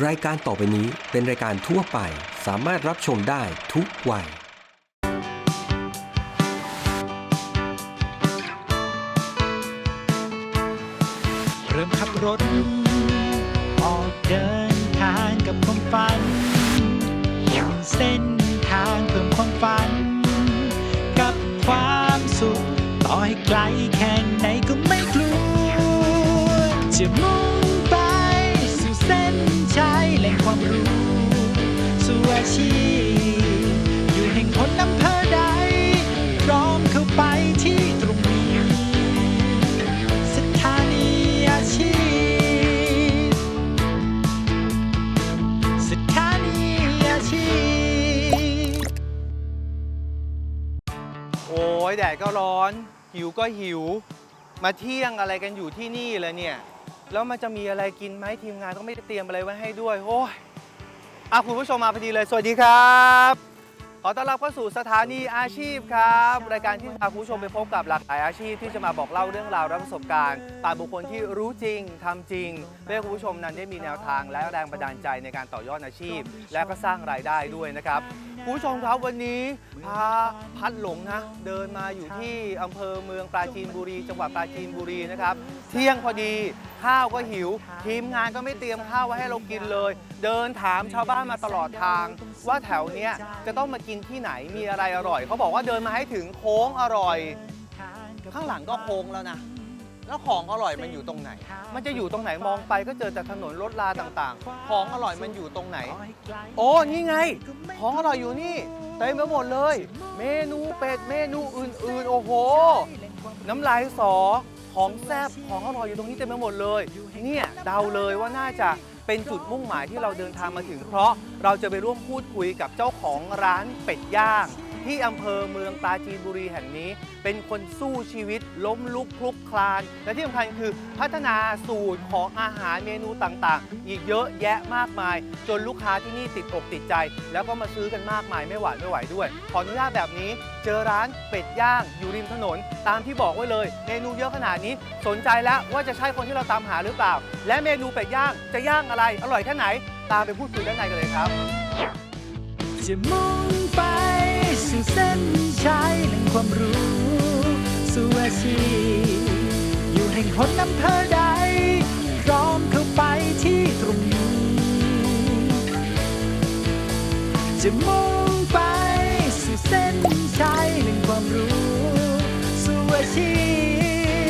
รายการต่อไปนี้เป็นรายการทั่วไปสามารถรับชมได้ทุกวัย เริ่มขับรถ ออกเดินทางกับความฝันบนเส้นทางเพิ่มความฝัน กับความสุขต่อให้ไกล สู่อาชีพอยู่แห่งหนอำเภอใดร้อมเข้าไปที่ตรงนี้ สถานีอาชีพ สถานีอาชีพ โอ้ยแดดก็ร้อน หิวก็หิว มาเที่ยงอะไรกันอยู่ที่นี่เลยเนี่ย แล้วมันจะมีอะไรกินไหมทีมงานก็ไม่ได้เตรียมอะไรไว้ให้ด้วย โอ้ย อะคุณผู้ชมมาพอดีเลย สวัสดีครับขอต้อนรับเข้าสู่สถานีอาชีพครับ รายการที่พาคุณผู้ชมไปพบกับหลากหลายอาชีพ ที่จะมาบอกเล่าเรื่องราวและประสบการณ์ป่าบุคคลที่รู้จริงทำจริงเพื่อคุณผู้ชมนั้นได้มีแนวทางและแรงบันดาลใจในการต่อยอดอาชีพ และก็สร้างรายได้ด้วยนะครับ คุณผู้ชมครับวันนี้พาพัดหลงนะเดินมาอยู่ที่อำเภอเมืองปราจีนบุรี จังหวัดปราจีนบุรีนะครับเที่ยงพอดีข้าวก็หิว ทีมงานก็ไม่เตรียมข้าวไว้ให้เรากินเลย เดินถามชาวบ้านมาตลอดทาง ว่าแถวเนี้ยจะต้องมากินที่ไหนมีอะไรอร่อยเขาบอกว่าเดินมาให้ถึงโค้งอร่อย ข้างหลังก็โค้งแล้วนะ แล้วของอร่อยมันอยู่ตรงไหน มันจะอยู่ตรงไหนมองไปก็เจอแต่ถนนรถลาต่างๆ ของอร่อยมันอยู่ตรงไหน โอ้นี่ไง ของอร่อยอยู่นี่เต็มไปหมดเลย เมนูเป็ดเมนูอื่นๆ โอ้โห น้ำลายสอของแซ่บของอร่อยอยู่ตรงนี้เต็มไปหมดเลย เนี่ยเดาเลยว่าน่าจะเป็นจุดมุ่งหมายที่เราเดินทางมาถึง เพราะเราจะไปร่วมพูดคุยกับเจ้าของร้านเป็ดย่าง ที่อำเภอเมืองปราจีนบุรีแห่งนี้ เป็นคนสู้ชีวิตล้มลุกคลุกคลาน และที่สำคัญคือพัฒนาสูตรของอาหารเมนูต่างๆ อีกเยอะแยะมากมาย จนลูกค้าที่นี่ติดอกติดใจ แล้วก็มาซื้อกันมากมายไม่หวาดไม่ไหวด้วย ขออนุญาตแบบนี้ เจอร้านเป็ดย่างอยู่ริมถนน ตามที่บอกไว้เลย เมนูเยอะขนาดนี้สนใจแล้วว่าจะใช่คนที่เราตามหาหรือเปล่า และเมนูเป็ดย่างจะย่างอะไรอร่อยแค่ไหน ตามไปพูดคุยด้านในกันเลยครับจะมุ่งไป สู่เส้นชัยแหล่งความรู้สู่อาชีพอยู่แห่งหนอำเภอใดพร้อมเข้าไปที่ตรงนี้จะมุ่งไปสู่เส้นชัยแหล่งความรู้สู่อาชี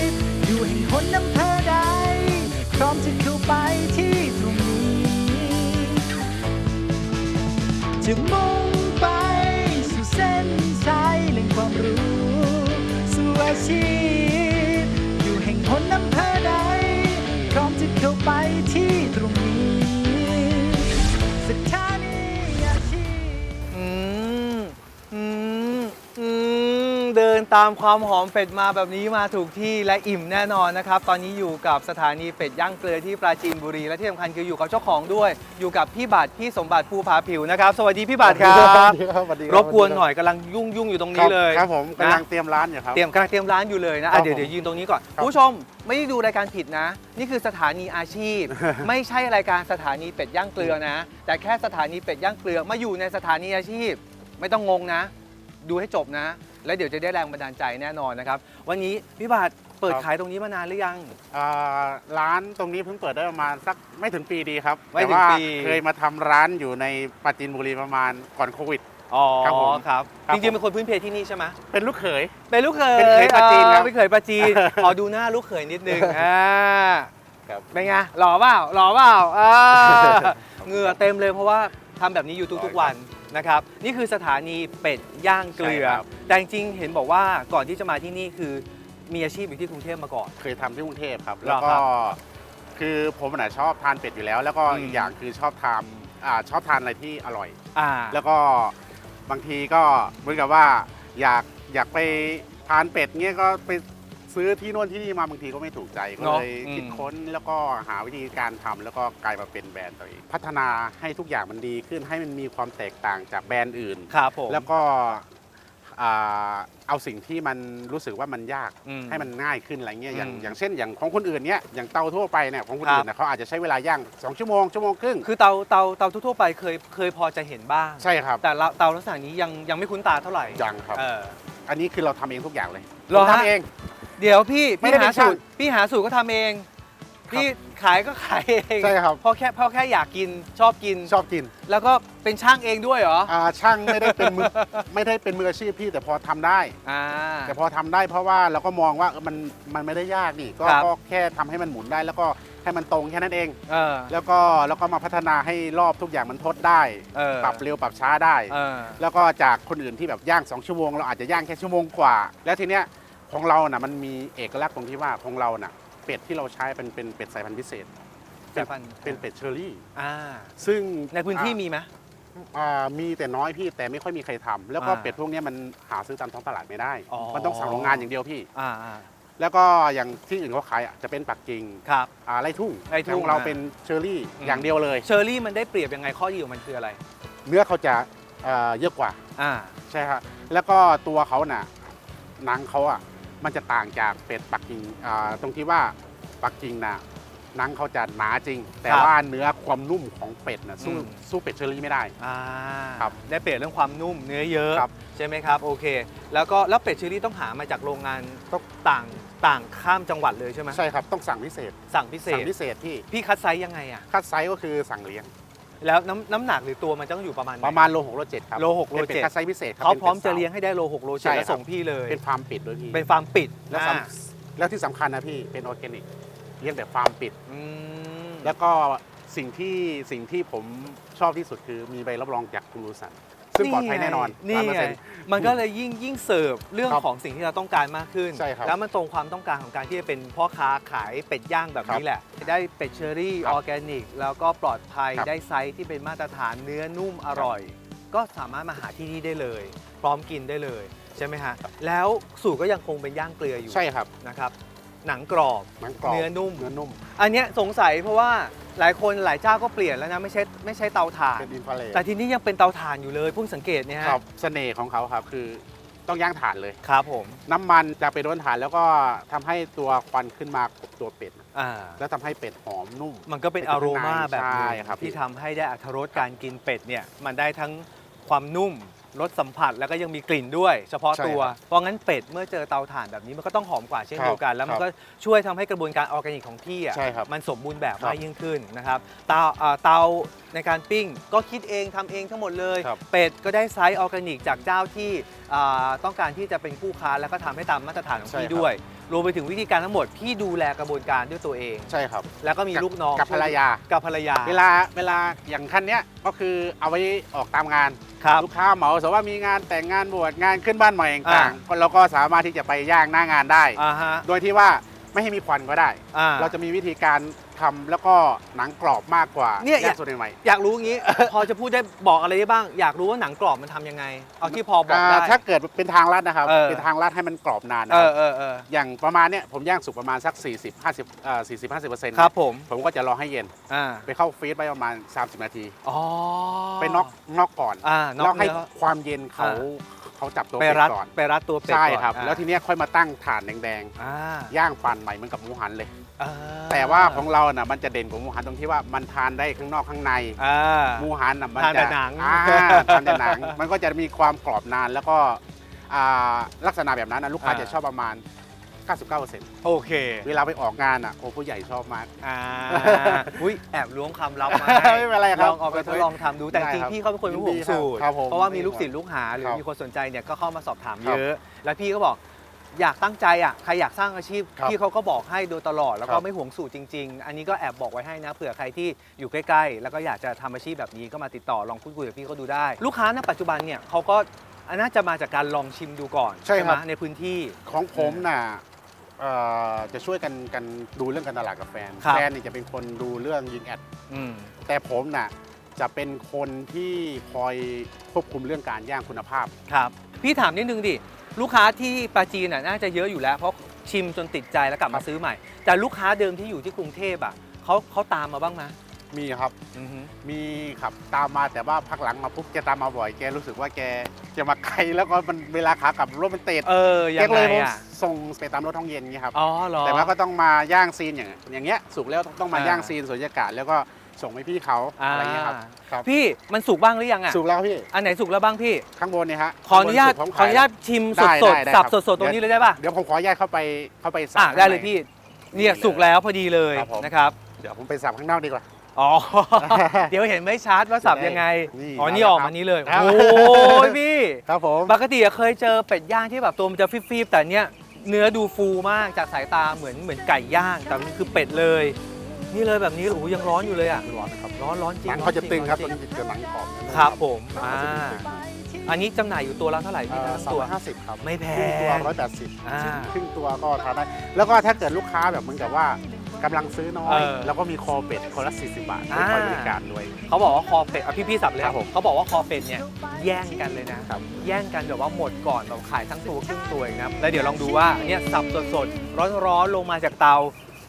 พอยู่แห่งหนอำเภอใดพร้อมจะเข้าไปที่ตรงนี้จะมุ่ง ตามความหอมเป็ดมาแบบนี้มาถูกที่และอิ่มแน่นอนนะครับ ตอนนี้อยู่กับสถานีเป็ดย่างเกลือที่ปราจีนบุรี และที่สำคัญคืออยู่กับเจ้าของด้วย อยู่กับพี่บัตรพี่สมบัติภูผาผิวนะครับ สวัสดีพี่บัตรครับสวัสดีครับ สวัสดีครบกวนหน่อยกำลังยุ่งยุ่งๆอยู่ตรงคนี้รับเลยครับผมนะกำลังเตรียมร้านอยู่ครับ เตรียมกำลังเตรียมร้านอยู่เลยนะครัอะบเดี๋ยวผมเดี๋ยวยืนตรงนี้ก่อนครับคุณผู้ชมไม่ได้ดูรายการผิดนะ นี่คือสถานีอาชีพ ไม่ใช่รายการสถานีเป็ดย่างเกลือนะ แต่แค่สถานีเป็ดย่างเกลือมาอยู่ในสถานีอาชีพ ไม่ต้องงงนะ ดูให้จบนะ แล้วเดี๋ยวจะได้แรงบันดาลใจแน่นอนนะครับ วันนี้พี่บาทเปิดขายตรงนี้มานานหรือยัง อ่าร้านตรงนี้เพิ่งเปิดได้ประมาณสักไม่ถึงปีดีครับไม่แต่ถึงว่าปี เคยมาทำร้านอยู่ในปราจีนบุรีประมาณก่อนโควิด อ๋อครับผมครับครับจริงๆผม เป็นคนพื้นเพที่นี่ใช่ไหมเป็นลูกเขย เป็นลูกเขยเป็นเขยปราจีนครับ เออเป็นเขยปราจีนขอดูหน้าลูกเขยนิดนึงอ่า ครับ เป็นไงหล่อเปล่าหล่อเปล่าอ่าเหงื่อเต็มเลยเพราะว่าทำแบบนี้อยู่ทุกๆวัน นะครับนี่คือสถานีเป็ดย่างเกลือ ใช่ครับ แต่จริงๆเห็นบอกว่าก่อนที่จะมาที่นี่คือมีอาชีพอยู่ที่กรุงเทพมาก่อน เคยทำที่กรุงเทพครับเหรอแล้วคก็รับคือผมน่ะชอบทานเป็ดอยู่แล้ว แล้วก็อืม อีกอย่างคือชอบทานอ่าชอบทานอะไรที่อร่อย อ่า แล้วก็บางทีก็เหมือนกับว่าอยากอยากไปทานเป็ดเงี้ยก็ไป ซื้อที่โน่นที่นี่มาบางทีก็ไม่ถูกใจก็เนอะเลยอืมคิดค้นแล้วก็หาวิธีการทำแล้วก็กลายมาเป็นแบรนด์ตัวเอง พัฒนาให้ทุกอย่างมันดีขึ้นให้มันมีความแตกต่างจากแบรนด์อื่น ครับผม แล้วก็อ่าเอาสิ่งที่มันรู้สึกว่ามันยากอืมให้มันง่ายขึ้นอะไรเงี้ยอย่างอืมอย่างเช่นอย่างของคนอื่นเนี้ยอย่างเตาทั่วไปเนี่ยของคนครับ อื่นเนี่ยเขาอาจจะใช้เวลาย่าง2ชั่วโมงชั่วโมงครึ่งคือเตาเตาเตาทั่วๆไปเคยเคยพอจะเห็นบ้าง ใช่ครับแต่ละเตาลักษณะนี้ยังยังไม่คุ้นตาเท่าไหร่ยังครับ เออ อันนี้คือเราทำเองทุกอย่างเลยเหรอฮะ ทำเอง เดี๋ยวพี่ไม่พี่ได้หาเป็นช่าสูงตรพี่หาสูตรก็ทำเองพี่ขายก็ขายเองใช่ครับ เพราะแค่เพราะแค่อยากกินชอบกิน ชอบกินแล้วก็เป็นช่างเองด้วยเหรออ่าช่างไม่ได้เป็นมือ ไม่ได้เป็นมืออาชีพพี่แต่พอทำได้ อ่า แต่พอทำได้เพราะว่าเราก็มองว่าเออมันมันไม่ได้ยากนี่ก็ครับ ก็แค่ทำให้มันหมุนได้ แล้วก็ให้มันตรงแค่นั้นเอง เออแล้วก็แล้วก็มาพัฒนาให้รอบทุกอย่างมันทดได้ เออปรับเร็วปรับช้าได้ เออ แล้วก็จากคนอื่นที่แบบย่าง 2 ชั่วโมง เราอาจจะย่างแค่ชั่วโมงกว่า แล้วทีเนี้ย ของเราน่ะมันมีเอกลักษณ์ตรงที่ว่าของเราน่ะเป็ดที่เราใช้เป็นเป็นเป็ดสายพันธุ์พิเศษสายพันธุ์ เป็นเป็ดเชอรี่ อ่า ซึ่งในพื้นที่มีไหม อ่ามีแต่น้อยพี่แต่ไม่ค่อยมีใครทำแล้วก็อ่าเป็ดพวกเนี้ยมันหาซื้อตามท้องตลาดไม่ได้ อ๋อ มันต้องสั่งโรงงานอย่างเดียวพี่ อ่าอ่าแล้วก็อย่างที่อื่นเขาขายอะจะเป็นปักกิ่งครับ อ่าไร่ทุ่งไร่ทุ่งแต่ของเราอะเป็นเชอรี่อืม อย่างเดียวเลย เชอร์รี่มันได้เปรียบยังไงข้อดีของมันคืออะไร เนื้อเขาจะเอ่อเยอะกว่าอ่า ใช่ครับแล้วก็ตัวเขาน่ะหนังเขาอะ มันจะต่างจากเป็ดปักกิ่งอ่าตรงที่ว่าปักกิ่งน่ะหนังเขาจะหนาจริง แต่ครับว่าเนื้อความนุ่มของเป็ดน่ะสู้อืม สู้เป็ดเชอรี่ไม่ได้ อ่าครับได้เปรียบเรื่องความนุ่มเนื้อเยอะครับ ใช่ไหมครับโอเค แล้วก็แล้วเป็ดเชอรี่ต้องหามาจากโรงงานต้องต่างต่างข้ามจังหวัดเลยใช่ไหมใช่ครับต้องสั่งพิเศษสั่งพิเศสั่ษงพิเศษที่พี่คัดไซส์ยังไงอะ คัดไซส์ก็คือสั่งเลี้ยง แล้วน้ำน้ำหนักหรือตัวมันต้องอยู่ประมาณไหน ประมาณโลหกโลเจ็ดครับโลหกโลเป็นเป็เจ็ดนคัดไซส์พิเศษคบเขาป็นพร้อมป็นจะสาวเลี้ยงให้ได้โลหกโลใช่เจ็ดแล้วครับ ส่งพี่เลย เป็นฟาร์มปิดด้วยพี่ เป็นฟาร์มปิดแล้วอ่าสำแล้วที่สำคัญนะพี่เป็นออร์แกนิกเลี้ยงแบบฟาร์มปิด อืมแล้วก็สิ่งที่สิ่งที่ผมชอบที่สุดคือมีใบรับรองจากกรูสัน ซึ่งปลอดภัยแน่นอนนี่ไง100%มันก็เลยยิ่งยิ่งเสิร์ฟเรื่องครับของสิ่งที่เราต้องการมากขึ้น ใช่ครับแล้วมันตรงความต้องการของการที่จะเป็นพ่อค้าขายเป็ดย่างแบบนี้แหละ ได้เป็ดเชอรี่ครัอบอร์แกนิก แล้วก็ปลอดภัยครับ ได้ไซส์ที่เป็นมาตรฐานเนื้อนุ่มอร่อย ก็สามารถมาหาที่นี่ได้เลย พร้อมกินได้เลย ใช่ไหมฮะ แล้วสูตรก็ยังคงเป็นย่างเกลืออยู่ใช่ครับ นะครับ หนังกรอบ หนังกรอบเนื้อนุ่ม เนื้อนุ่มอันเนี้ยสงสัยเพราะว่าหลายคนหลายเจ้าก็เปลี่ยนแล้วนะ ไม่ใช่ไม่ใช่เตาถ่าน เป็นอินฟราเรดแต่ทีนี้ยังเป็นเตาถ่านอยู่เลยเพิ่งสังเกตเนี่ยฮะครับเสน่ห์ของเขาครับคือต้องย่างถ่านเลย ครับผมน้ำมันจะไปโดนถ่านแล้วก็ทำให้ตัวควันขึ้นมากับตัวเป็ด อ่าแล้วทำให้เป็ดหอมนุ่ม มันก็เป็นอารมาแบบหนึงใช่ครับ ที่ทำให้ได้อรรถรสการกินเป็ดเนี่ยมันได้ทั้งความนุ่ม รสสัมผัสแล้วก็ยังมีกลิ่นด้วย เฉพาะตัวเพราะงั้นเป็ดเมื่อเจอเตาถ่านแบบนี้มันก็ต้องหอมกว่าเช่นเดียวกันแล้วมันก็ช่วยทำให้กระบวนการออร์แกนิกของพี่อะใช่ครับมันสมบูรณ์แบบครับมากยิ่งขึ้นนะครับเตาอ่าเตาในการปิ้งก็คิดเองทำเองทั้งหมดเลย ครับ เป็ดก็ได้ไซส์ออร์แกนิกจากเจ้าที่อ่าต้องการที่จะเป็นคู่ค้าแล้วก็ทำให้ตามมาตรฐานของใช่พี่ครับด้วยรวมไปถึงวิธีการทั้งหมดพี่ดูแลกระบวนการด้วยตัวเอง ใช่ครับ แล้วก็มีลูกน้องกับภรรยา กับภรรยา เวลาเวลาอย่างคันเนี้ยก็คือเอาไว้ออกตามงานครับ ลูกค้าเหมาสมมติว่ามีงานแต่งงานบวชงานขึ้นบ้านใหม่ต่างอ่าๆเราก็สามารถที่จะไปย่างหน้างานได้ อ่าฮะโดยที่ว่าไม่ให้มีควันก็ได้ อ่า เราจะมีวิธีการ ทำแล้วก็หนังกรอบมากกว่าเนี่ยย่างส่วนใหม่อยากรู้งี้ พอจะพูดได้บอกอะไรได้บ้าง อยากรู้ว่าหนังกรอบมันทำยังไง เอาที่พอบอกได้าถ้าเกิดเป็นทางลัดนะครับ เออ เป็นทางลัดให้มันกรอบนานนะเอครัอบเออเอออย่างประมาณเนี้ยผมย่างสุกประมาณสัก 40 50เอ่อ40 50เปอร์เซ็นต์ครับผมผมก็จะรอให้เย็นอ่าไปเข้าฟรีซไว้ประมาณ 30 นาที อ๋อไปน็อกน็อกก่อนอ่าน็แล้อวกให้เนื้อ ความเย็นเขาอ่า เขาจับตัวไปเป็ดรัดก่อนไปรัดตัวเป็ดใช่ก่อนครับ อ่าแล้วทีเนี้ยค่อยมาตั้งถ่านแดงอ่าๆย่างปั่นใหม่เหมือนกับหมูหันเลยอ่า แต่ว่าของเราน่ะมันจะเด่นกว่าหมูหันตรงที่ว่ามันทานได้ข้างนอกข้างในอ่า หมูหันน่ะมันทานแต่จะหนัง อ่าทานแต่หนัง มันก็จะมีความกรอบนานแล้วก็อ่าลักษณะแบบนั้นนะลูกค้าอ่าจะชอบประมาณ 99%โอเคเวลาไปออกงานอะโอ้ผู้ใหญ่ชอบมาก อ่าอุ้ยแอบล้วงความลับมาไม่เป็นไรครับลองเอาไปทดลองทำดูแต่จริงได้ครับๆพี่เขาเป็นคนไม่ห่วงสูตร ครับผมเพราะว่ามีลูกศิษย์ลูกหาหรือครับมีคนสนใจเนี่ยก็เข้ามาสอบถามครัเยบอะ แล้วพี่ก็บอก อยากตั้งใจอะใครอยากสร้างอาชีพครับพี่เขาก็บอกให้โดยตลอด แล้วคก็รับไม่ห่วงสูตรจริง ๆ อันนี้ก็แอบบอกไว้ให้นะเผื่อใครที่อยู่ใกล้ๆ แล้วก็อยากจะทำอาชีพแบบนี้ก็มาติดต่อลองพูดคุยกับพี่เขาดูได้ ลูกค้าณปัจจุบันเนี่ยเขาก็น่าจะมาจากการลองชิมดูก่อนใช่ครับ ไหมในพื้นที่ ของผมน่ะเอ่อจะช่วยกันกันดูเรื่องการตลาดกับแฟน ครับ แฟนเนี่ยจะเป็นคนดูเรื่องยิงแอด อืม แต่ผมน่ะจะเป็นคนที่คอยควบคุมเรื่องการย่างคุณภาพ ครับ พี่ถามนิดนึงดิ ลูกค้าที่ปราจีนน่ะน่าจะเยอะอยู่แล้ว เพราะชิมจนติดใจแล้วกลับครัมาบซื้อใหม่ แต่ลูกค้าเดิมที่อยู่ที่กรุงเทพอะเขาเขาตามมาบ้างไหมมีครับ อือฮึ มีขับตามมาแต่ว่าพักหลังมาปุ๊บแกตามมาบ่อยแกรู้สึกว่าแกจะมาไกลแล้วก็มันเวลาขากลับรถมันติดเออแกยังก็ไงเลยผมอะ ส่งไปตามรถท้องเย็นอย่างเงี้ยครับ อ๋อเหรอ แต่ว่าก็ต้องมาย่างซีนอย่างอย่างเงี้ยสุกแล้วต้องมาอ่า ย่างซีนสุญญากาศแล้วก็ ส่งให้พี่เขาอ่าอะไรเงี้ยครับครับพี่มันสุกบ้างหรือยังอะสุกแล้วพี่ อันไหนสุกแล้วบ้างพี่ ข้างบนเนี่ยฮะขออนุญาตข้งบสุกขออนุญาตชิมสได้ดสดได้ได้สับครับสดสดตรงนี้เลยได้ป่ะเดี๋ยวผมขออนุญาตเข้าไปเข้าไปสับอะข้างได้เลยในพี่เนี่ยสุกแล้วพอดีเลยครับผมนะครับ เดี๋ยวผมไปสับข้างนอกดีกว่าอ๋อ เดี๋ยวเห็นไม่ชัดว่าสับยังไงนี่อ๋อ นี่มาแล้วออกครัมาบนี้เลยครับโอ้ยพี่ ครับผม ปกติอะเคยเจอเป็ดย่างที่แบบตัวมันจะฟีบๆแต่เนี้ยเนื้อดูฟูมากจากสายตาเหมือนเหมือนไก่ย่าง แต่มันคือเป็ดเลย นี่เลยแบบนี้โอ้โหยังร้อนอยู่เลยอะ ร้อนนะครับร้อนร้อนจริงหนังเขาจะตึงครับร้ตัอวนจรินี้จะหนังกรอบนิดนึงครับผมหนังอ่าเขาจะตึงอันนี้จำหน่ายอยู่ตัวละเท่าไหร่ๆพี่เอ่อทั้งสามตัวร้อยห้าสิบครับไม่แพครึ่งตัวง ร้อยแปดสิบอ่าครึ่งตัวก็ทานได้แล้วก็ถ้าเกิดลูกค้าแบบเหมือนกับว่ากำลังซื้อน้อยเออแล้วก็มีคอเป็ดคนละ40 บาทอ่าให้คอยบริการด้วย เขาบอกว่าคอเป็ดเอาพี่พี่ๆสับเลยครับผมเขาบอกว่าคอเป็ดเนี่ยแย่งกันเลยนะ ครับ แย่งกันแบบว่าหมดก่อนแบบขายทั้งตัวครึ่งตัวเองนะแล้วเดี๋ยวลองดูว่าอันเนี่ยสับสดๆร้อนๆลงมาจากเตา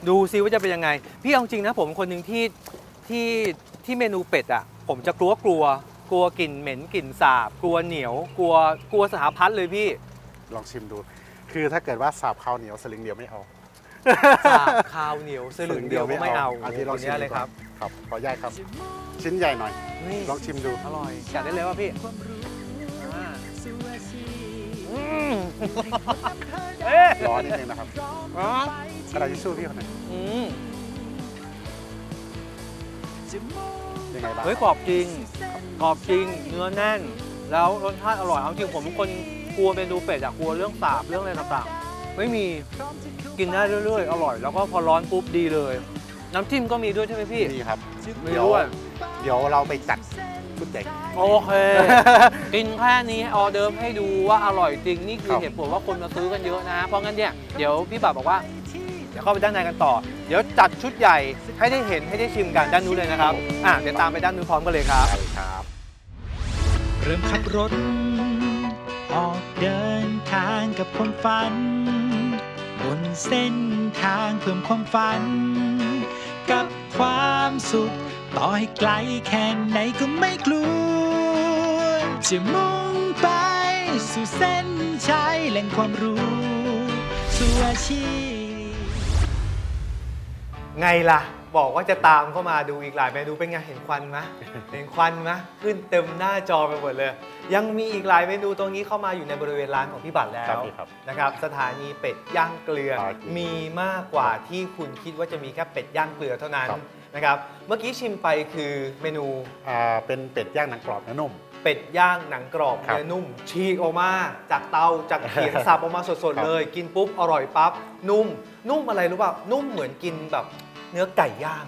ดูซิว่าจะเป็นยังไง พี่เอาจริงนะผมคนหนึ่งที่ที่ที่เมนูเป็ดอะ ผมจะกลัวกลัวกลัวกลิ่นเหม็นกลิ่นสาบ กลัวเหนียว กลัวกลัวสารพัดเลยพี่ลองชิมดู คือถ้าเกิดว่าสาบข้าวเหนียวสลึงเดียวไม่เอาสาบคาวเหนียวสลึงเดียวก็ไม่เอาอันที่ลองคนชิมเนี้ยดูเลยครับครับขออนุญาตครับ ชิ้นใหญ่หน่อยนี่ลองชิมดูอร่อยจัดได้เลยว่าพี่อ่าอืม เอ๊ะร้อนนิดนึงนะครับอ๋อกระดาษทิชชู่พี่คนไหนอยอืมยังไงบ้างเฮ้ยกรอบจริงกรอบจริง เนื้อแน่น แล้วรสชาติอร่อยเอาจริงผมเป็นคนกลัวเมนูเป็ดอะกลัวเรื่องสาบเรื่องอะไรต่างๆ ไม่มีกินได้เรื่อยๆ อร่อย แล้วก็พอร้อนปุ๊บดีเลย น้ำจิ้มก็มีด้วยใช่ไหมพี่ ดีครับมีเดี๋ยวด้วยเดี๋ยวเราไปจัด ชุดใหญ่ โอเค กินแค่นี้ออเดิร์ฟให้ดูว่าอร่อยจริง นี่คือครับ เหตุผลว่าคนมาซื้อกันเยอะนะ เพราะงั้นเนี่ยเดี๋ยวพี่บ่าวบอกว่า เดี๋ยวเข้าไปด้านในกันต่อ เดี๋ยวจัดชุดใหญ่ให้ได้เห็นให้ได้ชิมกันด้านนู้นเลยนะครับอะเดี๋ยวตามไปด้านนู้นพร้อมกันเลยครับ ครับ เริ่มขับรถ ออกเดินทางกับความฝัน บนเส้นทางเพิ่มความฝัน กับความสุข ต่อให้ไกลแค่ไหนก็ไม่กลัว จะมุ่งไปสู่เส้นชัยแหล่งความรู้สู่อาชีพ ไงล่ะ บอกว่าจะตามเข้ามาดูอีกหลายเมนูเป็นไงเห็นควันไหม เห็นควันไหมขึ้นเต็มหน้าจอไปหมดเลย ยังมีอีกหลายเมนูตรงนี้เข้ามาอยู่ในบริเวณร้านของพี่บัตรแล้ครับวพี่ครับนะครับ สถานีเป็ดย่างเกลือ ครับมีมากกว่าที่คุณคิดว่าจะมีแค่เป็ดย่างเกลือเท่านั้น ครับ นะครับ เมื่อกี้ชิมไปคือเมนูอ่าเป็นเป็ดย่างหนังกรอบเนื้อนุ่ม เป็ดย่างหนังกรอบครับเนื้อนุ่ม ฉีกออกมา จากเตาจากเขียง สับออกมาสดครัๆบ เลย กินปุ๊บอร่อยปั๊บนุ่ม นุ่มอะไรรู้ป่ะนุ่มเหมือนกินแบบเนื้อไก่ย่าง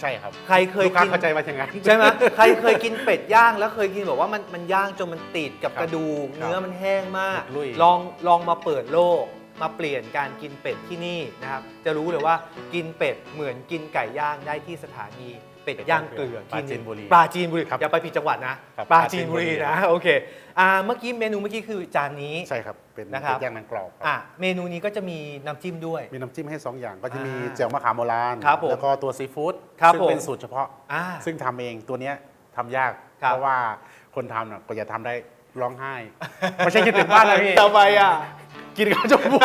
ใช่ครับใครเคยลูกค้ากิน เข้าใจว่าอย่างนั้น ใช่ไหมใครเคยกินเป็ดย่างแล้วเคยกินแบบว่ามันมันย่างจนมันติดกับครับกระดูก ครับเนื้อมันแห้งมาก หลุดลุ่ยลองลองมาเปิดโลก มาเปลี่ยนการกินเป็ดที่นี่นะครับ จะรู้เลยว่ากินเป็ดเหมือนกินไก่ย่างได้ที่สถานีเป็ดย่างเกลือปราจีนบุรีปราจีนบุรีครับอย่าไปผิดจังหวัดนะครับปราจีนบุรีปราจีนบุรีนะโอเคอ่าเมื่อกี้เมนูเมื่อกี้คือจานนี้ใช่ครับเป็นนะครับเป็ดย่างหนังกรอบครับอะเมนูนี้ก็จะมีน้ำจิ้มด้วย มีน้ำจิ้มให้สองอย่างก็จะมีอ่าเจียวมะขามโบราณครับผมแล้วก็ตัวซีฟู้ดครับซึ่งผมเป็นสูตรเฉพาะอ่าซึ่งทำเองตัวเนี้ยทำยากครับเพราะว่าคนทำน่ะก็จะทำได้ร้องไห้ไม่ใช่คิดถึงบ้านนะพี่ทำไมอะ กินข้าวจมูก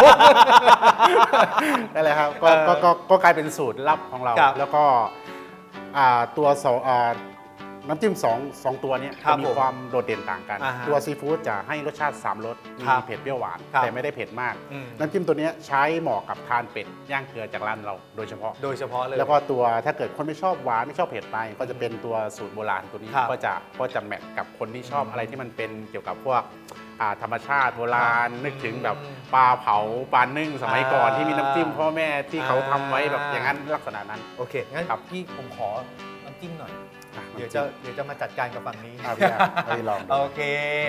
นั่นแหละครับก็เออก็ก็ก็กลายเป็นสูตรลับของเรา ครับแล้วก็อ่าตัวสองอ่าน้ำจิ้มสองสองตัวเนี้ยครัจะบมีผมความโดดเด่นต่างกัน อ่าฮะตัวซีฟู้ดจะให้รสชาติ 3รสมีครับเผ็ดเปรี้ยวหวาน ครับแต่ไม่ได้เผ็ดมาก อืม น้ำจิ้มตัวเนี้ยใช้เหมาะกับทานเป็ดย่างเกลือจากร้านเราโดยเฉพาะ โดยเฉพาะเลย แล้วก็ตัวถ้าเกิดคนไม่ชอบหวานไม่ชอบเผ็ดไป ก็จะเป็นตัวสูตรโบราณตัวนี้ครับก็จะก็จะแมทกับคนที่ชอบอืมอะไรที่มันเป็นเกี่ยวกับพวกอ่า ธรรมชาติโบราณครับนึกถึงแบบอืมปลาเผาปลานึ่งสมัยก่อนอ่าที่มีน้ำจิ้มพ่อแม่ที่เขาทำไว้แบบอ่าอย่างนั้นลักษณะนั้น โอเค งั้นครับ พี่ผมขอน้ำจิ้มหน่อยอะเดี๋ยวจะเดี๋ยวจะมาจัดการกับฝั่งนี้อะพี่อะพี่ลองดู โอเค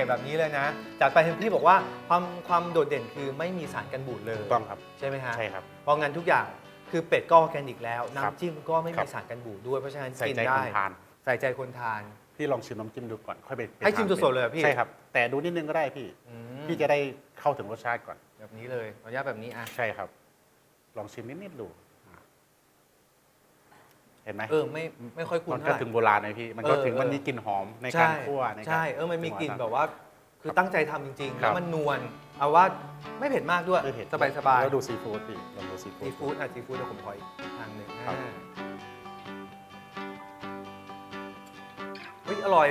แบบนี้เลยนะ จากไปเห็นพี่บอกว่าความความโดดเด่นคือไม่มีสารกันบูดเลยถูกต้องครับ ใช่ไหมฮะใช่ครับ เพราะงั้นทุกอย่างคือเป็ดก็ออร์แกนิกแล้ว ครับน้ำจิ้มก็ไม่ครัมีบ สารกันบูดด้วยเพราะฉะนั้นใส่กินใจได้คนทาน ใส่ใจคนทาน พี่ลองชิมน้ำจิ้มดูก่อนค่อยไปไปให้ชิมทานสดๆเลยเหรอพี่ ใช่ครับ แต่ดูนิดนึงก็ได้พี่ อืมพี่จะได้เข้าถึงรสชาติก่อน แบบนี้เลยขออนุญาตแบบนี้อะใช่ครับ ลองชิมนิดๆดูอะเห็นไหมเออไม่ไม่ค่อยคุ้นมันเท่าก็ไหร่ ถึงโบราณเลยพี่ มันก็เออถึงมันเออมีกลิ่นหอมในใช่การคั่วในการ ใช่เออมันมีกลิ่นจังหวะแบบว่า คือตั้งใจทำจริงๆ ครัแล้บวมันนวลเอาว่าไม่เผ็ดมากด้วย ไม่เผ็ดสบายสบายๆแล้วดูซีฟู้ดพี่ลองดูซีฟู้ซีดฟู้ดอะซีฟู้ดเดี๋ยวผมขออีกทางหนึ่งครับ อ่า ฮ้ยอร่อย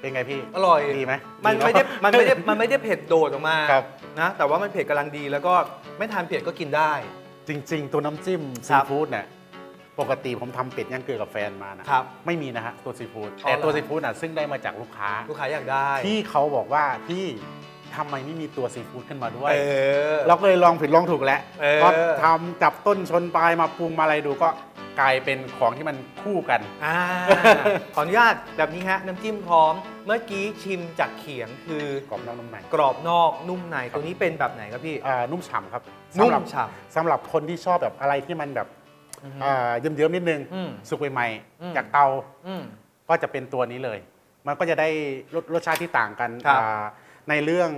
เป็นไงพี่อร่อยดีไหมมันเอะไม่ได้มันไม่ได้มันไม่ได้เผ็ดโดดออกมาครับนะแต่ว่ามันเผ็ดกำลังดีแล้วก็ไม่ทานเผ็ดก็กินได้ จริง ๆ ตัวน้ำจิ้มคซีรับฟู้ดเนี่ยปกติผมทำเป็ดย่างเกลือกับแฟนมานะครับไม่มีนะฮะตัวซีฟู้ดอ๋อแต่ตัวเหรอซีฟู้ดน่ะซึ่งได้มาจากลูกค้า ลูกค้าอยากได้ ที่เขาบอกว่าพี่ ทำไมไม่มีตัวซีฟู้ดขึ้นมาด้วย เออ เราก็เลยลองผิดลองถูกแล้วเออ ก็ทำจับต้นชนปลายมาปรุงมาอะไรดูก็กลายเป็นของที่มันคู่กัน อ่า ขออนุญาตแบบนี้ฮะ น้ำจิ้มพร้อม เมื่อกี้ชิมจากเขียงคือกรอบนอกนุ่มในกรอบนอกนุ่มในตัวนี้เป็นแบบไหนครับพี่ อ่านุ่มฉ่ำครับนุ่สำหรับมฉ่ สำหรับคนที่ชอบแบบอะไรที่มันแบบำอือฮึอ่าเยิ้มๆนิดนึง อืมสุกใหม่อืมๆจากเตาอืม ก็จะเป็นตัวนี้เลย มันก็จะได้รสรสชาติที่ต่างกันครับ อ่า ในเรื่อง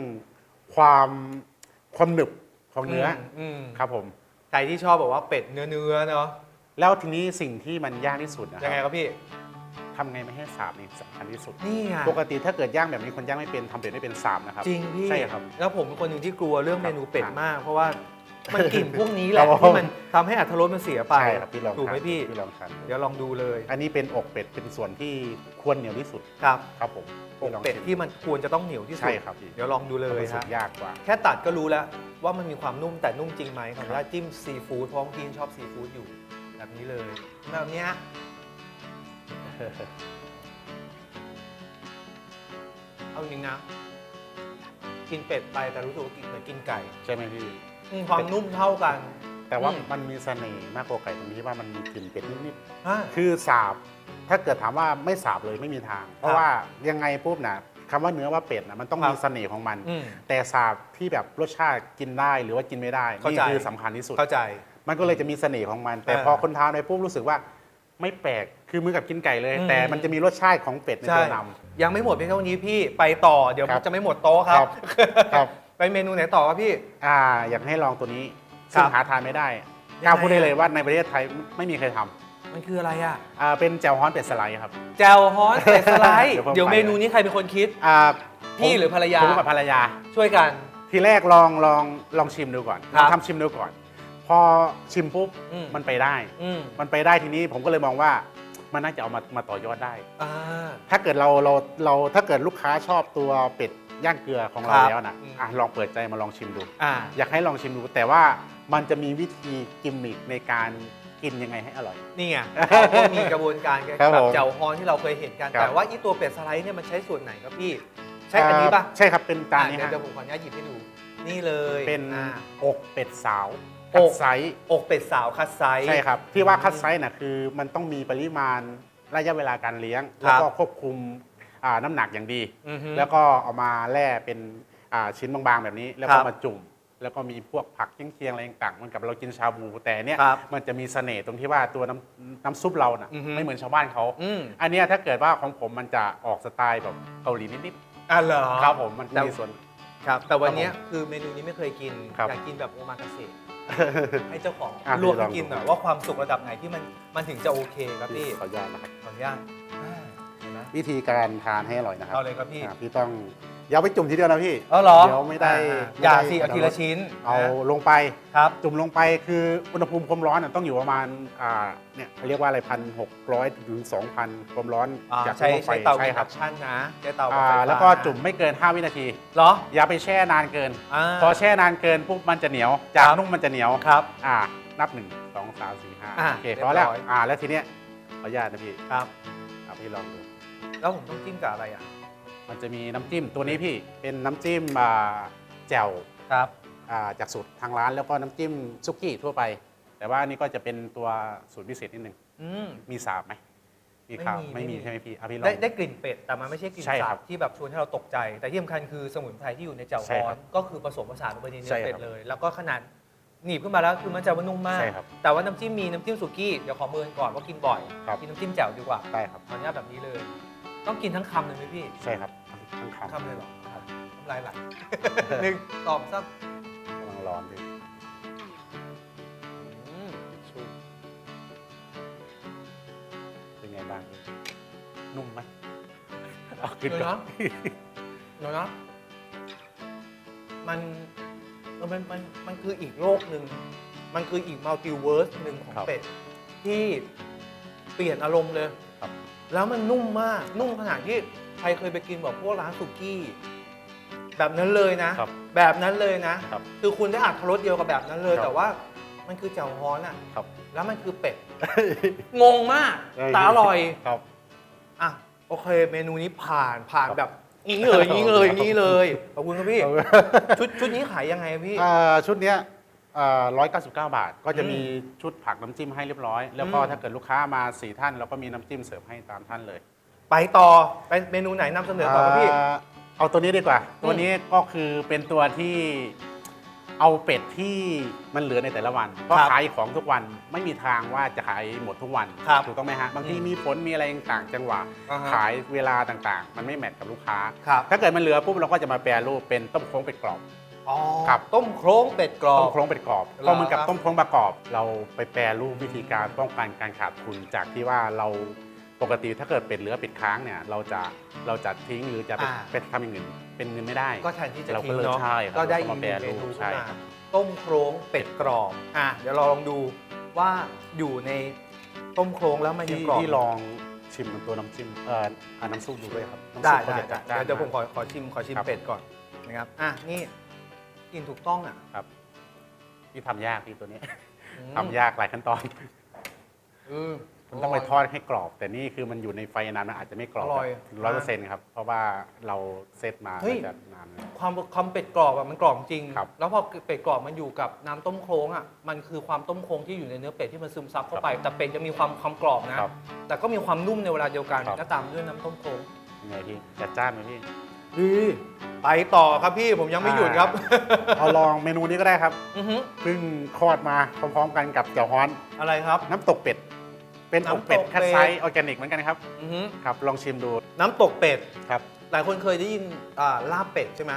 ความความหนึบของเนื้อออืมครับผม ใครที่ชอบแบบว่าเป็ดเนื้อเนื้อๆเนาะแล้วทีนี้สิ่งที่มันยากที่สุดนะคยังไงรับครับพี่ ทำไงไม่ให้สาบนี่สำคัญที่สุด นี่ไง ปกติถ้าเกิดย่างแบบนี้คนย่างไม่เป็นทำเป็ดไม่เป็นสามนะครับจริงพี่ใช่ครับ แล้วผมเป็นคนหนึ่งที่กลัวเรื่องคเมรับนูเป็ดครับมาก เพราะว่ามันกลิ่นพวกนี้แหละครับผมที่มันทำให้อัตรสมันเสียไปใช่ครับพี่ลองถูกไหมทานพี่ พี่ลองทาน เดี๋ยวลองดูเลยอันนี้เป็นอกเป็ดเป็นส่วนที่ควรเหนียวที่สุดครับ ครับผม อกพี่ลงเป็ดชิมที่มันควรจะต้องเหนียวที่สุด ใช่ครับพี่ เดี๋ยวลองดูเลยมันสุฮะกยากกว่า แค่ตัดก็รู้แล้วว่ามันมีความนุ่มแต่นุ่มจริงไหมขออนุญาตจิ้มซีฟู้ดเพราะว่าพี่ชอบซีฟู้ดอยู่ แบบนี้เลยแบบเนี้ยเอาจริงนะ กินเป็ดไปแต่รู้สึกว่ากินเหมือนกินไก่ใช่ไหมพี่ อืมความนุ่มเท่ากัน แต่ว่าอืม มันมีเสน่ห์มากกว่าไก่ตรงที่ว่ามันมีกลิ่นเป็ดนิดอ่า ๆคือสาบ ถ้าเกิดถามว่าไม่สาบเลยไม่มีทาง เพราะว่ายังไงปุ๊บนะคำว่าเนื้อว่าเป็ดนะมันต้องครับมีเสน่ห์ของมัน อืมแต่สาบที่แบบรสชาติกินได้หรือว่ากินไม่ได้เข้านี่ใจ คือสำคัญที่สุด เข้าใจ มันก็เลยจะมีเสน่ห์ของมัน แต่เออพอคนทานไปปุ๊บรู้สึกว่าไม่แปลกคือมือกับกินไก่เลย อืม แต่มันจะมีรสชาติของเป็ดในใช่ตัวนำยังไม่หมดเพียงเท่านี้พี่ไปต่อเดี๋ยวครัมันบจะไม่หมดโต๊ะครับ ครับ ไปเมนูไหนต่อครับพี่อ่าอยากให้ลองตัวนี้ครับ ซึ่งหาทานไม่ได้ยังไงกล้าพูดได้เลยอะว่าในประเทศไทยไม่มีใครทำมันคืออะไรอะอ่าเป็นแจ่วฮ้อนเป็ดสไลด์ครับ แจวฮ้อนเป็ดสไลด์เดี๋ยวผม เดี๋ยวไปเมนูนี้ใครเป็นคนคิด อ่าพี่ผมหรือภรรยา ผมกับภรรยา ช่วยกัน ทีแรกลองลองลองชิมดูก่อนครับทำชิมดูก่อน พอชิมปุ๊บอืม มันไปได้ อืมมันไปได้ทีนี้ผมก็เลยมองว่ามันน่าจะเอามามาต่อยอดได้ อ่า ถ้าเกิดเราเราเราถ้าเกิดลูกค้าชอบตัวเป็ด ย่างเกลือของเราครับแล้วนะอืม อะลองเปิดใจมาลองชิมดู อ่า อยากให้ลองชิมดู แต่ว่ามันจะมีวิธีกิมมิคในการกินยังไงให้อร่อย นี่ไงเขาก็มีกระบวนการกับครับผมแจวฮ้อนที่เราเคยเห็นกัน ครับ แต่ว่าอีตัวเป็ดสไลด์เนี่ยมันใช้ส่วนไหนครับพี่ ใช่อันนี้ปะใช่ครับเป็นจานนี้อะฮะเดี๋ยวผมขออนุญาตหยิบให้ดู นี่เลยเป็นอ่า อกเป็ดสาวอคักดไซส์อกเป็ดสาวคัดไซส์ ใช่ครับ ที่ว่าคัดไซส์น่ะคือมันต้องมีปริมาณระยะเวลาการเลี้ยง ครับ แล้วก็ควบคุม อ่าน้ำหนักอย่างดีอือฮึแล้วก็เอามาแล่เป็นอ่าชิ้นบางๆแบบนี้ แล้วคก็รับมาจุ่ม แล้วก็มีพวกผักเคียงๆอะไรต่างๆเหมันกับเรากินชาบูแต่เนี้ยครับมันจะมีเสน่ห์ตรงที่ว่าตัวน้ำน้ำซุปเราน่ะอือฮึไม่เหมือนชาวบ้านเขาอืมอันเนี้ยถ้าเกิดว่าของผมมันจะออกสไตล์แบบเกาหลีนิดอะเหรอๆครับผมมันแต่มีส่วนครับแต่วันครับผมเนี้ยคือเมนูนี้ไม่เคยกินครับอยากกินแบบโอมากาเสะให้เจ้าของอะลวกให้ลองดูกินหน่อยว่าความสุกระดับไหนที่มันมันถึงจะโอเคครับพี่ขออนุญาตนะครับขออนุญาตอ่าเห็นไหม วิธีการทานให้อร่อยนะครับเอาเลยครับพี่ อ่าพี่ต้องอย่าไปจุ่มทีเดียวนะพี่เออเหรอเดี๋ยวไม่ได้อ่าไม่ได้อย่าสิเอาทีละชิ้นเอานะลงไป ครับ จุ่มลงไปคืออุณหภูมิความร้อนน่ะต้องอยู่ประมาณอ่าเนี่ยเขาเรียกว่าอะไรพันหกร้อยถึงสองพันความร้อนอ่าจากใช้ลงไปใช้เตาใช่อินคดัรับกชันนะใช้เตาบบอ่าไฟฟ้าแล้วก็จุ่มไม่เกิน 5 วินาที เหรออย่าไปแช่นานเกินอ่าพอแช่นานเกินปุ๊บมันจะเหนียว จากครับ นุ่มมันจะเหนียว ครับ อ่า นับหนึ่งสองสามสี่ห้าอ่าโอเคเรียบพอแล้วร้อย อ่า แล้วทีเนี้ยขออนุญาตนะพี่ครับ ครับพี่ลองดู แล้วผมต้องจิ้มกับอะไรอะ มันจะมีน้ำจิ้มตัวนี้พี่เป็นน้ำจิ้มอ่าแจ่วครับ อ่าจากสูตรทางร้านแล้วก็น้ำจิ้มซุกี้ทั่วไป แต่ว่าอันนี่ก็จะเป็นตัวสูตรพิเศษนิดนึง อืม มีสาบไหมมีข่าวไม่ไม่มีมีไม่มีใช่ไหมพี่อะพี่ลอได้งได้กลิ่นเป็ดแต่มันไม่ใช่กลิ่นใช่คสารับบที่แบบชวนให้เราตกใจ แต่ที่สำคัญคือสมุนไพรที่อยู่ในแจ่วใช่ฮ้อครันบก็คือผสมผสานลงไปในเนื้ใช่อครับเป็ดเลย แล้วก็ขนาดหนีบขึ้นมาแล้วคือมันจะว่านุ่มมาก ใช่ครับแต่ว่าน้ำจิ้มมีน้ำจิ้มสุกี้เดี๋ยวขอมือกันก่อนว่ากินบ่อยครับ กินน้ำจิ้มแจ่วดีกว่าได้ครับ ขออนุญาตแบบนี้เลย ต้องกินทั้งคำเลยไหมพี่ใช่ครับทั้งทั้งคำคำเลยเหรอครับน้ำลายไหล หนึ่งสองสามกำลังร้อนพี่อืมบ้างพี่นุ่มไหมเอาขึ้นเดี๋ยวก่อนะนเดี๋ยวนะมันเออมันมันมันคืออีกโลกหนึ่ง มันคืออีกมัลติเวิร์สหนึ่งของครับเป็ดที่เปลี่ยนอารมณ์เลยครับ แล้วมันนุ่มมาก นุ่มขนาดที่ใครเคยไปกินแบบพวกร้านสุกี้ แบบนั้นเลยนะ ครับแบบนั้นเลยนะ ครับคือคุณได้อัดรสเดียวกับแบบนั้นเลย ครับ แต่ว่ามันคือเจ่วฮ้อนอะครับ แล้วมันคือเป็ด งงมากแต่อร่อย ครับ อะโอเค เมนูนี้ผ่านผ่านครับแบบงี้เลยงี้เลยครับ งี้เลยขอบคุณครับพี่ ชุดชุดนี้ขายยังไงพี่ อ่าชุดเนี้ย ร้อยเก้าสิบเก้าบาท ก็จะอืมมีชุดผักน้ำจิ้มให้เรียบร้อย แล้วก็อืม ถ้าเกิดลูกค้ามาสี่ท่าน เราก็มีน้ำจิ้มเสิร์ฟให้ตามท่านเลยไปต่อไปเมนูไหนนำเสนอต่อครับพี่าเอาตัวนี้ดีกว่าอืมตัวนี้ก็คือเป็นตัวที่เอาเป็ดที่มันเหลือในแต่ละวัน ก็ขายของทุกวันไม่มีทางว่าจะขายหมดทุกวันครับถูกต้องไหมฮะบางทีอืมมีฝนมีอะไรต่างๆจังหวะอ่าฮะ ขายเวลาต่างๆ มันไม่แมทกับลูกค้า ครับ ถ้าเกิดมันเหลือปุ๊บเราก็จะมาแปรรูปเป็นต้มโค้งเป็ดกรอบอ๋อ ครับ ต้มโครงเป็ดกรอต้บมโค้งเป็ดกรอบเหรอก็เหมือนกับครับต้มโค้งประกอบ เราไปแปรรูปวิธีการป้องกันการขาดทุนจากที่ว่าเราปกติถ้าเกิดเป็ดเหลือเป็ดค้างเนี่ยเราจะเราจะทิ้งหรือจะไปอ่า ไปทำอย่างอื่นเป็นเงินไม่ได้ก็แทนที่จะเราก็ทิ้งเลยเนาะใช่ครับก็ได้เราก็อีกมาหนึ่งแปรรูเมนูปใช่ขึ้นมาต้มโครงเป็ดกรอบอะเดี๋ยวเราลองดูว่าอยู่ในต้มโครงแล้วมันยังที่กรอบที่ลองชิมตัวน้ำจิ้มเอ่ออ่าน้ำซุปดูด้วยครับน้ำซุปได้ก็ได้จะจัได้ดจ้านเดี๋ยวผมขมาอกขอชิมขอชิมครับเป็ดก่อนนะครับอะนี่ กินถูกต้องอะ ครับที่ทำยากที่ตัวนี้อืม ทำยากหลายขั้นตอน อืม มันต้องไปทอดให้กรอบ แต่นี่คือมันอยู่ในไฟนานมันอาจจะไม่กรอบอร่อยร้อยเปอร์เซ็นต์ครับ เพราะว่าเราเซตมาเฮ้ยจะนานเลยความความเป็ดกรอบอะมันกรอบจริง ครับแล้วพอเป็ดกรอบมันอยู่กับน้ำต้มโครงอะมันคือความต้มโครงที่อยู่ในเนื้อเป็ดที่มันซึมซับเข้าไป แต่เป็ดจะมีความความกรอบนะ ครับแต่ก็มีความนุ่มในเวลาเดียวกันครับ ก็ตามด้วยน้ำต้มโครงยังไงพี่จัดจ้านไหมพี่ ดีไปต่อครับพี่ผมยังไม่หยุดครับเอาลองเมนูนี้ก็ได้ครับอือหือเพิ่งคลอดมาพร้อมๆกันกับเจียวฮ้อน อะไรครับ น้ำตกเป็ด เป็นอกเป็ดน้ำตกเป็ด คัดไซส์ออร์แกนิกเหมือนกันครับ อือหือครับ ลองชิมดูน้ำตกเป็ด ครับ หลายคนเคยได้ยินอ่าลาบเป็ดใช่ไหม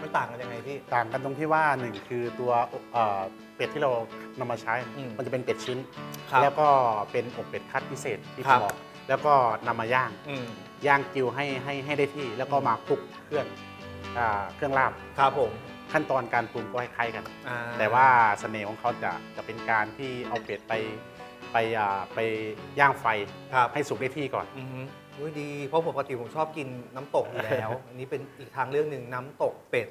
มันต่างกันยังไงพี่ ต่างกันตรงที่ว่าหนึ่งคือตัวเอ่อเป็ดที่เรานำมาใช้ อืมมันจะเป็นเป็ดชิ้น ครับแล้วก็เป็นอกเป็ดคัดพิเศษที่ครัผมบ บอก แล้วก็นำมาย่างอืมย่างกิวให้ให้ให้ได้ที่ แล้วก็มาคลุกเครื่องอ่าเครื่องลาบครับผมขั้นตอนการปรุงก็คล้ายๆกัน อ่แต่ว่าเสน่ห์ของเขาจะจะเป็นการที่เอาเป็ดไปไปอ่าไปย่างไฟครับให้สุกได้ที่ก่อน อือหืออุ๊ยดี เพราะปกติผมชอบกินน้ำตกอยู่แล้ว อันนี้เป็นอีกทางเรื่องหนึ่งน้ำตกเป็ด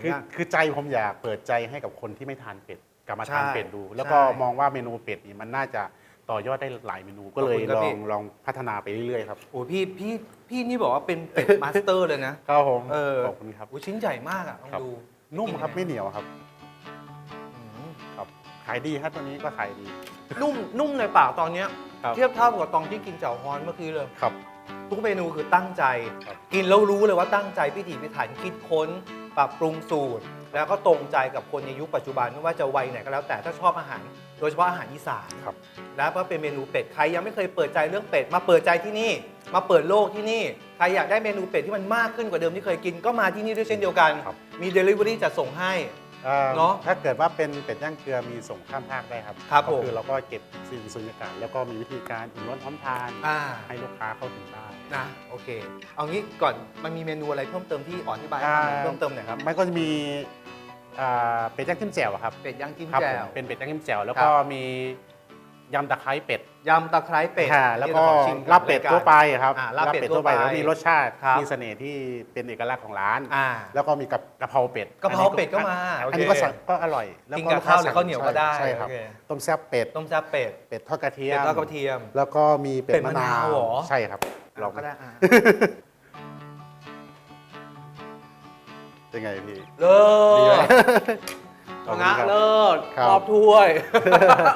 คือคือใจผมอยากเปิดใจให้กับคนที่ไม่ทานเป็ดกลับมาทานใช่เป็ดดู แล้วก็ใช่ มองว่าเมนูเป็ดนี่มันน่าจะ ต่อยอดได้หลายเมนูก็เลยขอบคุณครับลอพี่ งลองพัฒนาไปเรื่อยๆครับโอ้ยพี่พี่พี่นี่บอกว่าเป็นเป็ดมาสเตอร์เลยนะ ครับผมเออ ขอบคุณครับ โอ้ยชิ้นใหญ่มากอะลองครับ ดูนุ่มครับกิไม่นเหนียวครับอืมครับ ขายดีครับตัวนี้ก็ขายดี นุ่มนุ่มในปากตอนเนี้ยครับ เทียบเท่ากับตอนที่กินเจ่วฮอนเมื่อกี้เลย ครับ ทุกเมนูคือตั้งใจ ครับกินแล้วรู้เลยว่าตั้งใจพิถีพิถันคิดค้น ปรับปรุงสูตร แล้วก็ตรงใจกับคนในยุคปัจจุบันไม่ว่าจะวัยไหนก็แล้วแต่ถ้าชอบอาหาร โดยเฉพาะอาหารอีสานครับ แล้วก็เป็นเมนูเป็ดใครยังไม่เคยเปิดใจเรื่องเป็ดมาเปิดใจที่นี่ มาเปิดโลกที่นี่ใครอยากได้เมนูเป็ดที่มันมากขึ้นกว่าเดิมที่เคยกินก็มาที่นี่ด้วยเช่นเดียวกันครับ มี Delivery จะส่งให้ อ่อเนอะถ้าเกิดว่าเป็นเป็ดย่างเกลือมีส่งข้ามภาคได้ครับครับก็ผมคือเราก็เก็บสิ่งสุญญากาศแล้วก็มีวิธีการอุ่นร้อนพร้อมทาน อ่าให้ลูกค้าเข้าถึงได้นะโอเค เอางี้ก่อนมันมีเมนูอะไรเพิ่มเติมที่ออธิบายให้อ่าฟังเพิ่มเติมหน่อยครับ มันก็จะมี อ่าเป็ดย่างจิ้มแจ่วอะครับเป็ดย่างจิ้มครับแจ่ผมวเป็นเป็ดย่างจิ้มแจ่วแล้วครัก็บมียำตะไคร้เป็ดยำตะไคร้เป็ดค่ะแล้วก็ที่เราขอชิมลาบเป็ดรายการทั่วไปครับอ่าลาบเป็ดทั่วไปแล้วมีรสชาติครับ มีเสน่ห์ที่เป็นเอกลักษณ์ของร้าน อ่า แล้วก็มีกับกะเพราเป็ดกะเพราเป็ดก็มาอันโอเคนี้ก็สั่งก็อร่อยแล้วกินกับข้าวหรือข้าวเหนียวก็ได้ใช่ครับ โอเค ต้มแซ่บเป็ด ต้มแซ่บเป็ดเป็ดทอดกระเทียเป็มดทอดกระเทียม แล้วก็มีเป็ดเป็ดมะมะนานาววเหรอ ใช่ครับลองก็ได้อะ เป็นไงพี่ เลิดีไหมศชนะเลิศครับครอบถ้วย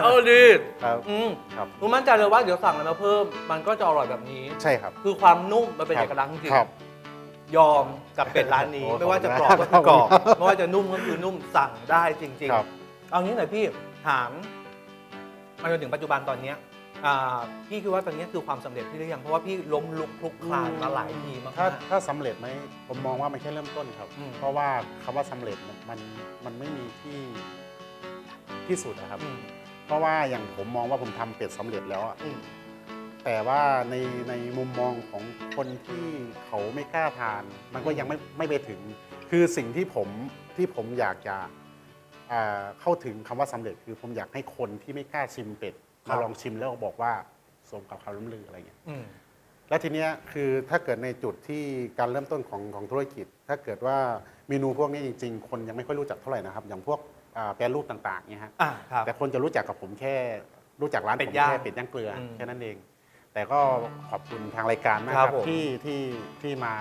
เออดีครับ อืมครับผมมั่นใจเลยว่าเดี๋ยวสั่งอะไรมาเพิ่ม มันก็จะอร่อยแบบนี้ ใช่ครับคือความนุ่มมันเป็นครับเอกลักษณ์จริงครับ ยอมกับเป็ดร้านนี้ โอ้ไม่ว่าจะกขรออบบคุก็ณคือกรอบครับไม่ว่าจะนุ่มก็คือนุ่มสั่งได้จริง ครับ ๆ เอางี้หน่อยพี่ถามมาจนถึงปัจจุบันตอนเนี้ย อ่าพี่คิดว่าตอนนี้คือความสำเร็จพี่หรือยังเพราะว่าพี่ล้มลุกคลุกคลานมาหลายทีมากๆ ถ้าถ้าสำเร็จไหมผมมองว่ามันแค่เริ่มต้นครับ อืม เพราะว่าคำว่าสำเร็จมันมันมันไม่มีที่ที่สุดนะครับ อืมเพราะว่าอย่างผมมองว่าผมทำเป็ดสำเร็จแล้วอะอืม แต่ว่าในในมุมมองของคนที่เขาไม่กล้าทาน มันก็ยังไม่ไม่ไปถึง คือสิ่งที่ผมที่ผมอยากจะอ่าเข้าถึงคำว่าสำเร็จ คือผมอยากให้คนที่ไม่กล้าชิมเป็ด ครัมาบลองชิมแล้วบอกว่าสมกับคำล้ำลืออะไรเงี้ยอืม แล้วทีเนี้ยคือถ้าเกิดในจุดที่การเริ่มต้นของของธุรกิจ ถ้าเกิดว่าเมนูพวกนี้จริง ๆ คนยังไม่ค่อยรู้จักเท่าไหร่นะครับ อย่างพวกอ่าแปรรูปต่างๆเนี่ยฮะ อ่าครับ แต่คนจะรู้จักกับผมแค่รู้จักร้านเป็ผดมย่างแค่เป็ดย่างเกลืออมแค่นั้นเอง แต่ก็ขอบคุณทางรายการมากครัครับบผม ที่ที่ที่มา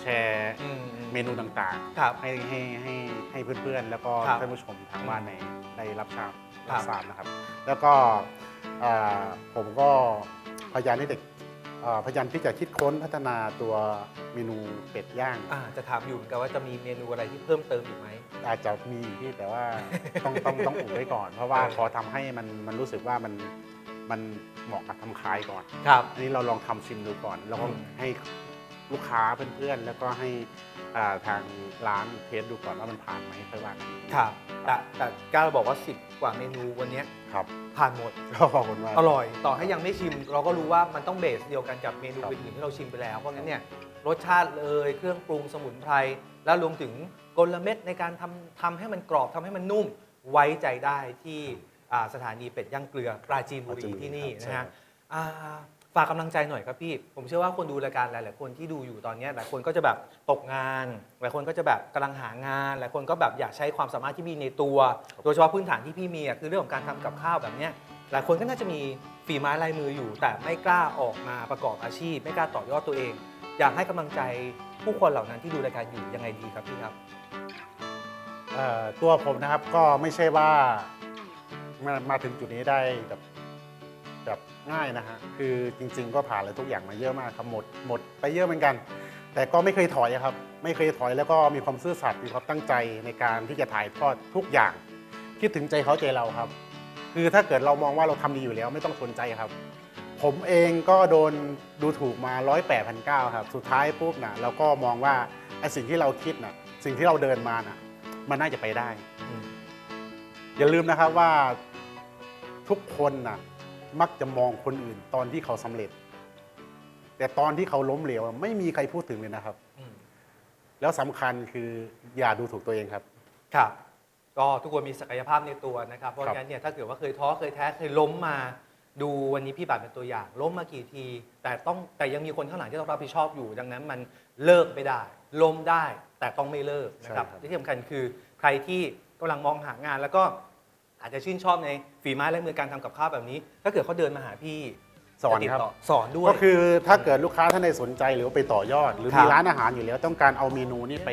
แชร์อืม เมนูต่างครับ ๆ ให้ให้ให้ให้เพื่อนๆ แล้วก็ครับท่านผู้ชมทางบ้านในได้รับทราบครัรับบทราบนะครับ แล้วก็อ่า ผมก็พยายามที่จะอ่าพยายามที่จะคิดค้นพัฒนาตัวเมนูเป็ดย่างอ่าจะถามอยู่เหมือนกันว่าจะมีเมนูอะไรที่เพิ่มเติมอีกไหมอาจจะมีอยู่ที่แต่ว่าต้องต้องต้องอุบไว้ก่อน เพราะว่าเออขอทำให้มันมันรู้สึกว่ามันมันเหมาะกับทำขายก่อนครับอันนี้เราลองทำชิมดูก่อน แล้วก็อืมให้ลูกค้าเพื่อนๆ แล้วก็ให้อ่าทางร้านเทสดูก่อนว่ามันผ่านไหมค่อยว่ากันครับแต่แต่กล้าบอกว่า 10 กว่าเมนูวันเนี้ยครับ ผ่านหมดก็ขอบคุณมาก อร่อย ต่อให้ยังไม่ชิม เราก็รู้ว่ามันต้องเบสเดียวกันกับเมนูครับอื่นๆที่เราชิมไปแล้ว เพราะงั้นเนี่ยรสชาติเลยเครื่องปรุงสมุนไพรแล้วรวมถึงกลเม็ดในการทำทำให้มันกรอบทำให้มันนุ่มไว้ใจได้ที่อ่าสถานีเป็ดย่างเกลือปราจีนบุรีที่นี่นะฮะอ่า ฝากกำลังใจหน่อยครับพี่ ผมเชื่อว่าคนดูรายการหลาย ๆ คนที่ดูอยู่ตอนเนี้ยหลายคนก็จะแบบตกงาน หลายคนก็จะแบบกำลังหางาน หลายคนก็แบบอยากใช้ความสามารถที่มีในตัว โดยเฉพาะพื้นฐานที่พี่มีอะคือเรื่องของการทำกับข้าวแบบเนี้ยหลายคนก็น่าจะมีฝีไม้ลายมืออยู่ แต่ไม่กล้าออกมาประกอบอาชีพ ไม่กล้าต่อยอดตัวเอง อยากให้กำลังใจผู้คนเหล่านั้นที่ดูรายการอยู่ยังไงดีครับพี่ครับ เอ่อตัวผมนะครับก็ไม่ใช่ว่ามามาถึงจุดนี้ได้แบบแบบ ง่ายนะฮะคือจริง ๆ ก็ผ่านอะไรทุกอย่างมาเยอะมากครับหมดหมดไปเยอะเหมือนกัน แต่ก็ไม่เคยถอยอะครับ ไม่เคยถอยแล้วก็มีความซื่อสัตย์มีความตั้งใจในการที่จะถ่ายทอดทุกอย่าง คิดถึงใจเขาใจเราครับ คือถ้าเกิดเรามองว่าเราทำดีอยู่แล้วไม่ต้องสนใจครับ ผมเองก็โดนดูถูกมาร้อยแปดพันเก้าครับสุดท้ายปุ๊บนะเราก็มองว่าไอ้สิ่งที่เราคิดนะสิ่งที่เราเดินมานะมันน่าจะไปได้ อย่าลืมนะครับว่าทุกคนนะ มักจะมองคนอื่นตอนที่เขาสำเร็จ แต่ตอนที่เขาล้มเหลวอะไม่มีใครพูดถึงเลยนะครับ แล้วสำคัญคืออย่าดูถูกตัวเองครับ ครับ ก็ทุกคนมีศักยภาพในตัวนะครับ เพราะครับงั้นเนี่ยถ้าเกิดว่าเคยท้อเคยแท้เคยล้มมาดูวันนี้พี่บาทเป็นตัวอย่าง ล้มมากี่ที แต่ต้องแต่ยังมีคนข้างหลังที่ต้องรับผิดชอบอยู่ ดังนั้นมันเลิกไม่ได้ ล้มได้แต่ต้องไม่เลิกนะครับใช่ครับที่สำคัญคือใครที่กำลังมองหางานแล้วก็ อาจจะชื่นชอบในฝีไม้และมือการทำกับข้าวแบบนี้ ถ้าเกิดเขาเดินมาหาพี่สอนจะติดครับ ต่สอนด้วย ก็คือถ้าเกิดลูกค้าท่านใดสนใจหรือว่าไปต่อยอด หรือครับมีร้านอาหารอยู่แล้วต้องการเอาเมนูนี้ไป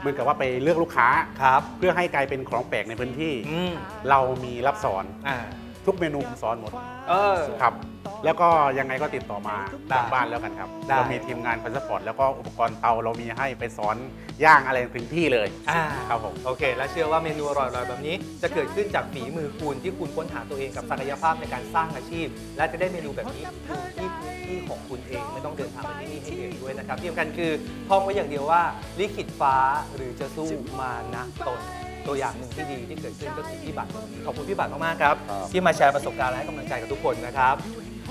เหมือนกับว่าไปเลือกลูกค้า ครับเพื่อให้กลายเป็นของแปลกในพื้นที่ อืมเรามีรับสอน อ่าทุกเมนูผมสอนหมดเออ ครับ แล้วก็ยังไงก็ติดต่อมาได้ทางบ้านแล้วกันครับ ได้ เรามีทีมงานคอนซัพพอร์ตแล้วก็อุปกรณ์เตาเรามีให้ไปสอนย่างอะไรถึงที่เลยอ่าครับผม โอเค และเชื่อว่าเมนูอร่อยๆแบบนี้จะเกิดขึ้นจากฝีมือคุณที่คุณค้นหาตัวเองกับศักยภาพในการสร้างอาชีพ และจะได้เมนูแบบนี้อยู่ที่พื้นที่ของคุณเองไม่ต้องเดินทางไปที่นี่ให้เหนื่อยด้วยนะครับที่สำคัญคือท่องไว้อย่างเดียวว่าลิขิตฟ้าหรือจะสู้มานะตน ตัวอย่างหนึ่งที่ดีที่เกิดขึ้นก็คือพี่บัตรคนนี้ขอบคุณพี่บัตรมากๆครับครับ ที่มาแชร์ประสบการณ์และให้กำลังใจกับทุกคนนะครับ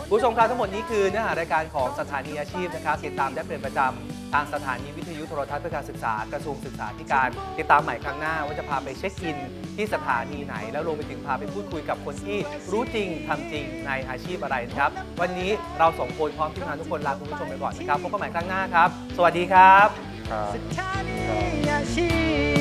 ผู้ชมครับทั้งหมดนี้คือเนื้อหารายการของสถานีอาชีพนะครับติดตามได้เป็นประจำทางสถานีวิทยุโทรทัศน์เพื่อการศึกษากระทรวงศึกษาธิการ ติดตามใหม่ครั้งหน้าว่าจะพาไปเช็คอิน ที่สถานีไหน แล้วรวมไปถึงพาไปพูดคุยกับคนที่รู้จริงทำจริงในอาชีพอะไรนะครับ วันนี้เราสองคนพร้อมทีมงานทุกคนลาคุณผู้ชมไปก่อนนะครับพบกันใหม่ครั้งหน้าครับ สวัสดีครับครับสถานีอาชีพ